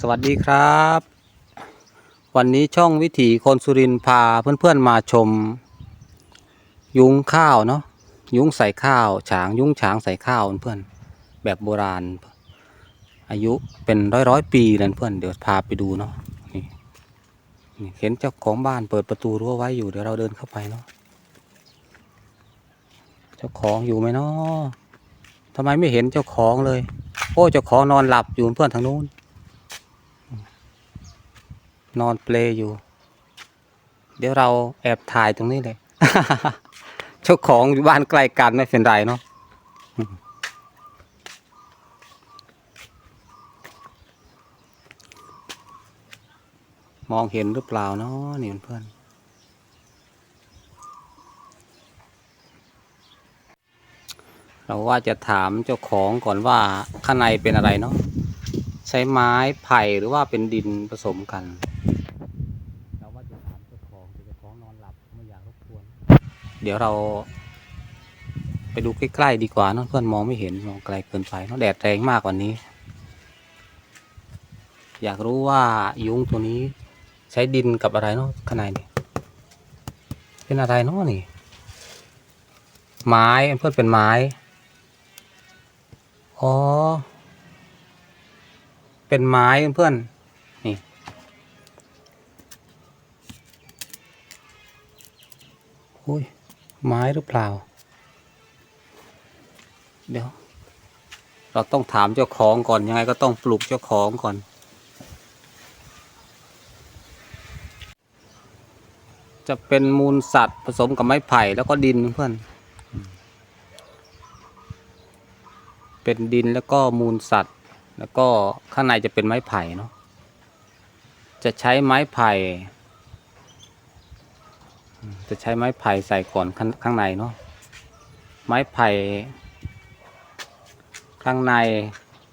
สวัสดีครับ วันนี้ช่องวิถีคนสุรินพาเพื่อนๆมาชม ยุ้งข้าวเนาะยุ้งใส่ข้าวฉางยุ้งฉางใส่ข้าวเพื่อนๆแบบโบราณ อายุเป็นร้อยร้อยปีนั่นเพื่อนเดี๋ยวพาไปดูเนาะนี่นี่เห็นเจ้าของบ้านเปิดประตูรั้วไว้อยู่เดี๋ยวเราเดินเข้าไปเนาะเจ้าของอยู่ไหมเนาะทำไมไม่เห็นเจ้าของเลย โอ้เจ้าของนอนหลับอยู่เพื่อนทางนู้น นอนเปลอยู่ เดี๋ยวเราแอบถ่ายตรงนี้เลยเจ้าของอยู่บ้านใกล้กันไม่เป็นไรเนาะมองเห็นหรือเปล่าเนาะนี่เพื่อนเราว่าจะถามเจ้าของก่อนว่าข้างในเป็นอะไรเนาะใช้ไม้ไผ่หรือว่าเป็นดินผสมกัน เดี๋ยวเรา ไปดูใกล้ๆดีกว่าเนอะเพื่อนมองไม่เห็นมองไกลเกินไปเนอะแดดแรงมากกว่านี้ อยากรู้ว่ายุ้งตัวนี้ใช้ดินกับอะไรเนาะข้างในนี่เป็นอะไรเนาะนี่ ไม้เพื่อนเป็นไม้ อ๋อ เป็นไม้เพื่อนนี่อุ้ย ไม้หรือเปล่า เดี๋ยว เราต้องถามเจ้าของก่อนยังไงก็ต้องปลุกเจ้าของก่อนจะเป็นมูลสัตว์ผสมกับไม้ไผ่แล้วก็ดินเพื่อน เป็นดินแล้วก็มูลสัตว์ แล้วก็ข้างในจะเป็นไม้ไผ่เนาะ จะใช้ไม้ไผ่ จะใช้ไม้ไผ่ใส่ก่อนข้างข้างในเนาะไม้ไผ่ข้างใน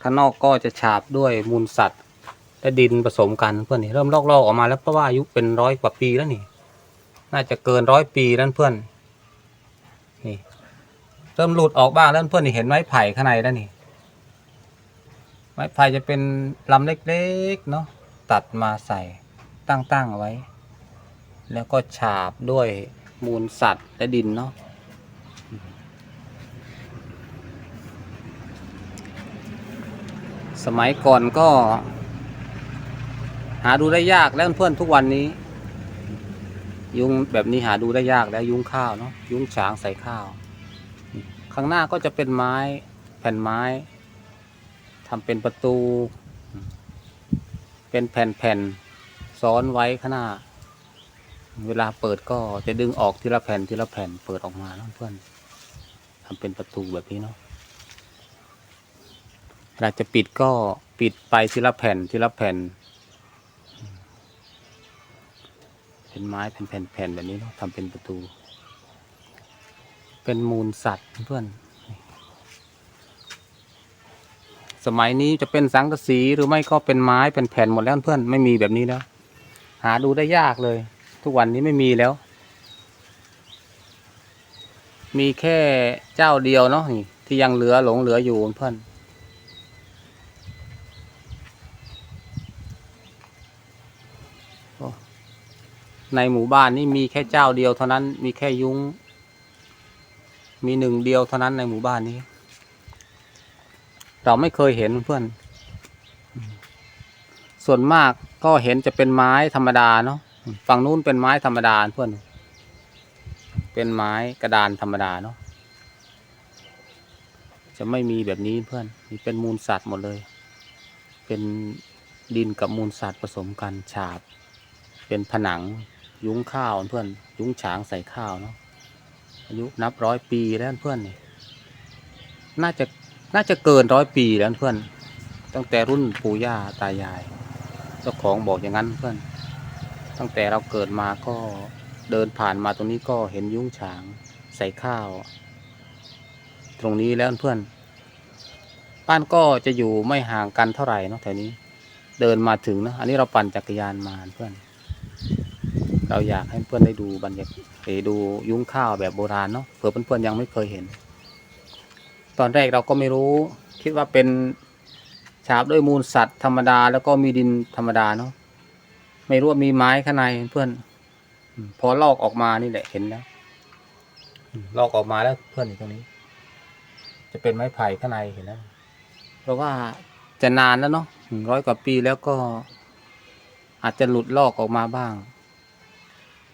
ข้างนอกก็จะฉาบด้วยมูลสัตว์และดินผสมกันเพื่อนนี่เริ่มลอกๆออกมาแล้วเพราะว่าอายุเป็นร้อยกว่าปีแล้วนี่ น่าจะเกินร้อยปีแล้วเพื่อนนี่เริ่มหลุดออกบ้างแล้วเพื่อนนี่เห็นไม้ไผ่ข้างในแล้วนี่ ไม้ไผ่จะเป็นลำเล็กๆเนาะตัดมาใส่ตั้งๆเอาไว้ แล้วก็ฉาบด้วยมูลสัตว์และดินเนาะสมัยก่อนก็ หาดูได้ยากแล้วเพื่อนทุกวันนี้ ยุงแบบนี้หาดูได้ยากแล้วยุงข้าวเนาะยุงฉางใส่ข้าว ข้างหน้าก็จะเป็นไม้แผ่นไม้ทำเป็นประตู เป็นแผ่นๆซ้อนไว้ข้างหน้า เวลาเปิดก็จะดึงออกทีละแผ่นทีละแผ่นเปิดออกมาเนาะเพื่อนทำเป็นประตูแบบนี้เนาะเวลาจะปิดก็ปิดไปทีละแผ่นทีละแผ่น เป็นไม้เป็นแผ่นๆแบบนี้เนาะทำเป็นประตู เป็นมูลสัตว์เพื่อนสมัยนี้จะเป็นสังกะสีหรือไม่ก็เป็นไม้เป็นแผ่นหมดแล้วเพื่อนไม่มีแบบนี้แล้วหาดูได้ยากเลย ทุกวันนี้ไม่มีแล้ว มีแค่เจ้าเดียวเนาะนี่ที่ยังเหลือหลงเหลืออยู่เพื่อนในหมู่บ้านนี่มีแค่เจ้าเดียวเท่านั้น มีแค่ยุ้ง มีหนึ่งเดียวเท่านั้นในหมู่บ้านนี้ เราไม่เคยเห็นเพื่อน ส่วนมากก็เห็นจะเป็นไม้ธรรมดาเนาะ ฝั่งนู้นเป็นไม้ธรรมดาเพื่อน เป็นไม้กระดานธรรมดาเนาะ จะไม่มีแบบนี้เพื่อน นี่เป็นมูลสัตว์หมดเลย เป็นดินกับมูลสัตว์ผสมกันฉาบ เป็นผนังยุ้งข้าวเพื่อน ยุ้งฉางใส่ข้าวเนาะ อายุนับร้อยปีแล้วเพื่อนนี่ น่าจะน่าจะเกินร้อยปีแล้วเพื่อน ตั้งแต่รุ่นปู่ย่าตายาย เจ้าของบอกอย่างนั้นเพื่อน ตั้งแต่เราเกิดมาก็เดินผ่านมาตรงนี้ก็เห็นยุ้งฉางใส่ข้าว ตรงนี้แล้วเพื่อน บ้านก็จะอยู่ไม่ห่างกันเท่าไหร่เนาะแถวนี้ เดินมาถึงนะอันนี้เราปั่นจักรยานมาเพื่อน เราอยากให้เพื่อนได้ดูบรรยากาศดูยุ้งข้าวแบบโบราณเนาะเผื่อเพื่อนๆยังไม่เคยเห็น ตอนแรกเราก็ไม่รู้ คิดว่าเป็นฉาบด้วยมูลสัตว์ธรรมดาแล้วก็มีดินธรรมดาเนาะ ไม่รู้ว่ามีไม้ข้างในเพื่อนอืมพอลอกออกมานี่แหละเห็นแล้วอืมลอกออกมาแล้วเพื่อนอยู่ตรงนี้ จะเป็นไม้ไผ่ข้างในเห็นแล้ว เพราะว่าจะนานแล้วเนาะอืมร้อยกว่าปีแล้วก็ อาจจะหลุดลอกออกมาบ้าง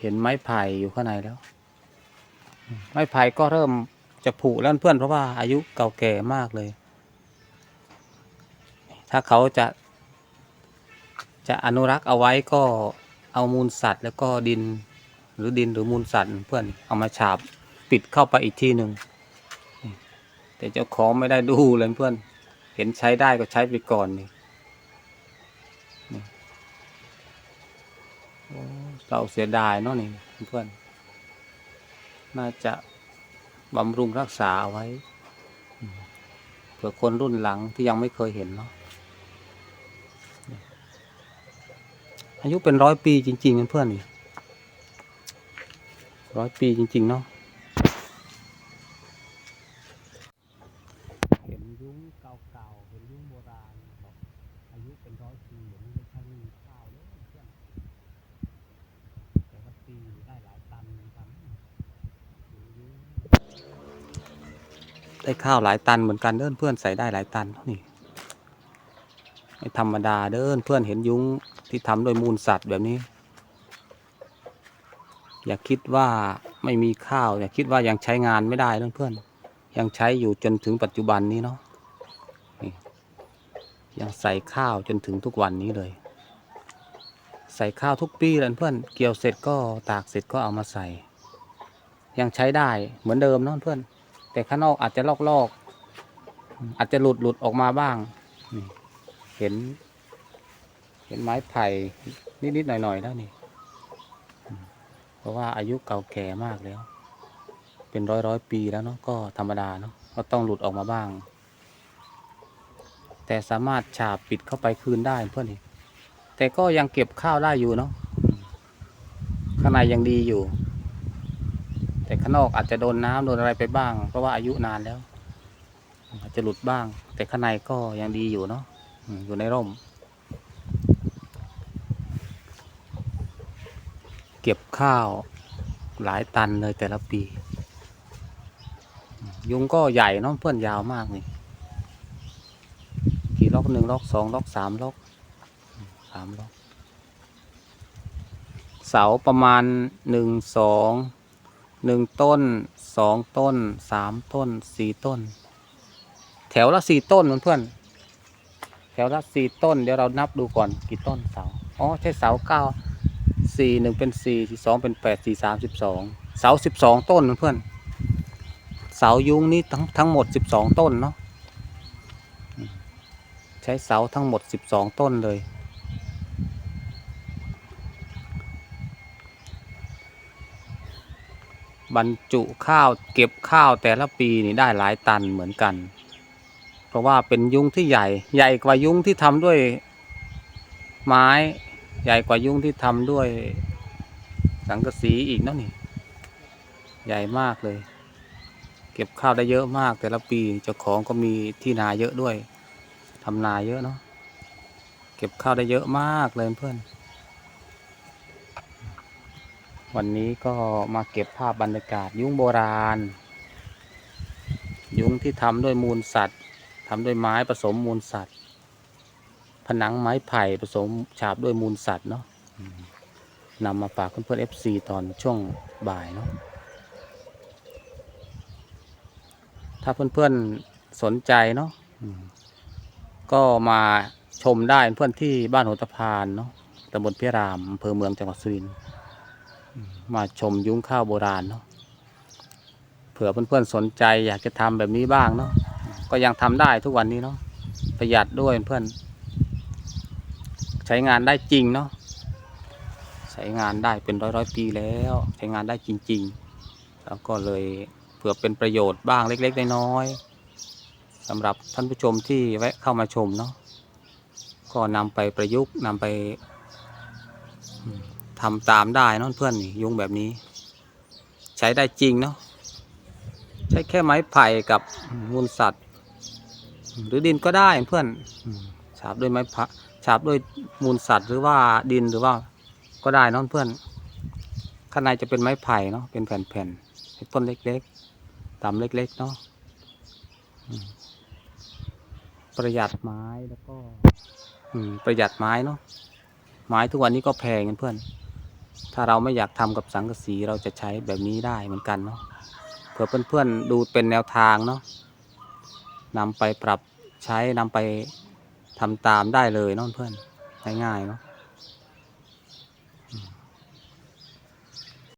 เห็นไม้ไผ่อยู่ข้างในแล้วอืมไม้ไผ่ก็เริ่มจะผุแล้วเพื่อนเพราะว่าอายุเก่าแก่มากเลย ถ้าเขาจะ จะอนุรักษ์เอาไว้ก็เอามูลสัตว์ แล้วก็ดินหรือดินหรือมูลสัตว์เพื่อนเอามาฉาบปิดเข้าไปอีกที่หนึ่งแต่เจ้าของไม่ได้ดูเลยเพื่อน เห็นใช้ได้ก็ใช้ไปก่อนนี่นี่โอ้เราเสียดายเนาะนี่เพื่อน น่าจะบำรุงรักษาเอาไว้เผื่อคนรุ่นหลังที่ยังไม่เคยเห็นเนาะ อายุเป็นร้อยปีจริงๆเพื่อนนี่ร้อยปีจริง ๆ เนาะเห็นยุ้งเก่าๆเห็นยุ้งโบราณบอกอายุเป็นร้อยปีอย่างนี้ไม่ใช่ไม่มีข้าวเลยเพื่อนแต่ละปีได้หลายตันเหมือนกันได้ข้าวหลายตันเหมือนกันเด้อเพื่อนใส่ได้หลายตันนี่ไม่ธรรมดาเด้อเพื่อนเห็นยุ้ง ที่ทำโดยมูลสัตว์แบบนี้ อย่าคิดว่าไม่มีข้าวอย่าคิดว่ายังใช้งานไม่ได้นะเพื่อนยังใช้อยู่จนถึงปัจจุบันนี้เนาะนยังใส่ข้าวจนถึงทุกวันนี้เลย ใส่ข้าวทุกปีเลยเพื่อนเกี่ยวเสร็จก็ตากเสร็จก็เอามาใส่ ยังใช้ได้เหมือนเดิมเนาะเพื่อน แต่ข้างนอกอาจจะลอกๆอาจจะหลุดหลุดออกมาบ้าง เห็น เห็นไม้ไผ่นิดๆหน่อยๆแล้วนี่ เพราะว่าอายุเก่าแก่มากแล้ว เป็นร้อยร้อยปีแล้วเนาะก็ธรรมดาเนาะก็ต้องหลุดออกมาบ้าง แต่สามารถฉาบปิดเข้าไปคืนได้เพื่อนนี่แต่ก็ยังเก็บข้าวได้อยู่เนาะข้างในยังดีอยู่ แต่ข้างนอกอาจจะโดนน้ำโดนอะไรไปบ้าง เพราะว่าอายุนานแล้ว อาจจะหลุดบ้าง แต่ข้างในก็ยังดีอยู่เนาะอยู่ในร่ม เก็บข้าวหลายตันเลยแต่ละปี ยุงก็ใหญ่เนาะเพื่อนยาวมากนี่กี่ล็อกหนึ่งล็อกสองล็อกสามล็อกสามล็อก เสาประมาณหนึ่งสองหนึ่งต้นสองต้นสามต้นสี่ต้น แถวละสี่ต้นเพื่อนแถวละสี่ต้น เดี๋ยวเรานับดูก่อนกี่ต้นเสา อ๋อ ใช่เสาเก้า สี่หนึ่งเป็นสี่สี่สองเป็นแปดสี่สามสิบสองเสาสิบสองต้นเพื่อนเสายุงนี่ทั้งทั้งหมดสิบสองต้นเนาะใช้เสาทั้งหมดสิบสองต้นเลย บรรจุข้าวเก็บข้าวแต่ละปีนี่ได้หลายตันเหมือนกัน เพราะว่าเป็นยุ้งที่ใหญ่ใหญ่กว่ายุ้งที่ทำด้วยไม้ ใหญ่กว่ายุ้งที่ทำด้วยสังกะสีอีกนาะนี่ ใหญ่มากเลย เก็บข้าวได้เยอะมาก แต่ละปีเจ้าของก็มีที่นาเยอะด้วยทำนาเยอะเนาะเก็บข้าวได้เยอะมากเลยเพื่อน วันนี้ก็มาเก็บภาพบรรยากาศยุ้งโบราณ ยุ้งที่ทำด้วยมูลสัตว์ทำด้วยไม้ผสมมูลสัตว์ ผนังไม้ไผ่ผสมฉาบด้วยมูลสัตว์เนาะนำมาฝากเพื่อนๆ FC ตอนช่วงบ่ายเนาะถ้าเพื่อนๆสนใจเนาะก็มาชมได้เพื่อนที่บ้านหัวตะพานเนาะตำบลพิรามอำเภอเมืองจังหวัดสุรินทร์มมาชมยุ้งข้าวโบราณเนาะเผื่อเพื่อนๆสนใจอยากจะทำแบบนี้บ้างเนาะก็ยังทำได้ทุกวันนี้เนาะประหยัดด้วยเพื่อน ใช้งานได้จริงเนาะใช้งานได้เป็นร้อยร้อยปีแล้ว ใช้งานได้จริง ๆ แล้วก็เลยเผื่อเป็นประโยชน์บ้างเล็ก ๆ น้อยๆสำหรับท่านผู้ชมที่แวะเข้ามาชมเนาะก็นำไปประยุกต์นำไปทำตามได้นะเพื่อนยุงแบบนี้ ใช้ได้จริงเนาะใช้แค่ไม้ไผ่กับมูลสัตว์ หรือดินก็ได้เพื่อนฉาบด้วยไม้พะ ฉาบด้วยมูลสัตว์หรือว่าดินหรือว่าก็ได้เนอะเพื่อน ข้างในจะเป็นไม้ไผ่เนาะเป็นแผ่นๆต้นเล็กๆตามเล็กๆเนาะประหยัดไม้แล้วก็อประหยัดไม้เนาะไม้ทุกวันนี้ก็แพงเพื่อน ถ้าเราไม่อยากทำกับสังกะสีเราจะใช้แบบนี้ได้เหมือนกันเนาะเผื่อเพื่อนๆดูเป็นแนวทางเนาะนำไปปรับใช้นำไป ทำตามได้เลยน้องเพื่อนง่ายๆเนาะ